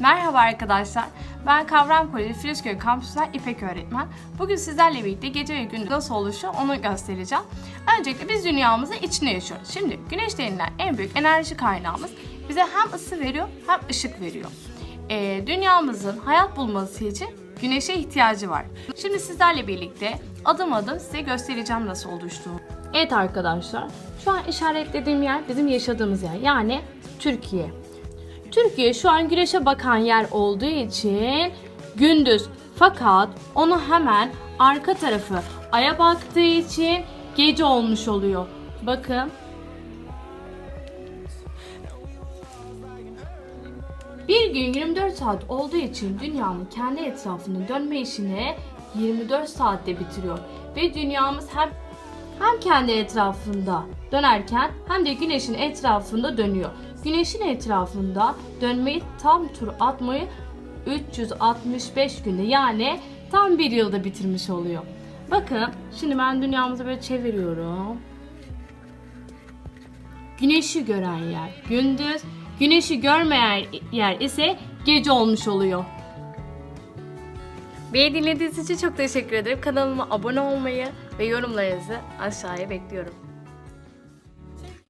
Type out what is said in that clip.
Merhaba arkadaşlar. Ben Kavram Koleji Filizköy Kampüsü'nden İpek öğretmen. Bugün sizlerle birlikte gece ve gündüz nasıl oluşuyor onu göstereceğim. Öncelikle biz dünyamızın içinde yaşıyoruz. Şimdi güneş denilen en büyük enerji kaynağımız bize hem ısı veriyor hem ışık veriyor. Ee, dünyamızın hayat bulması için güneşe ihtiyacı var. Şimdi sizlerle birlikte adım adım size göstereceğim nasıl oluştuğunu. Evet arkadaşlar, şu an işaretlediğim yer bizim yaşadığımız yer. Yani Türkiye. Türkiye şu an güneşe bakan yer olduğu için gündüz. Fakat onu hemen arka tarafı aya baktığı için gece olmuş oluyor. Bakın. Bir gün 24 saat olduğu için dünyanın kendi etrafında dönme işini 24 saatte bitiriyor. Ve dünyamız hem hem kendi etrafında dönerken hem de güneşin etrafında dönüyor. Güneşin etrafında dönmeyi tam tur atmayı 365 günde yani tam bir yılda bitirmiş oluyor. Bakın şimdi ben dünyamızı böyle çeviriyorum. Güneşi gören yer gündüz, güneşi görmeyen yer ise gece olmuş oluyor. Beni dinlediğiniz için çok teşekkür ederim. Kanalıma abone olmayı ve yorumlarınızı aşağıya bekliyorum.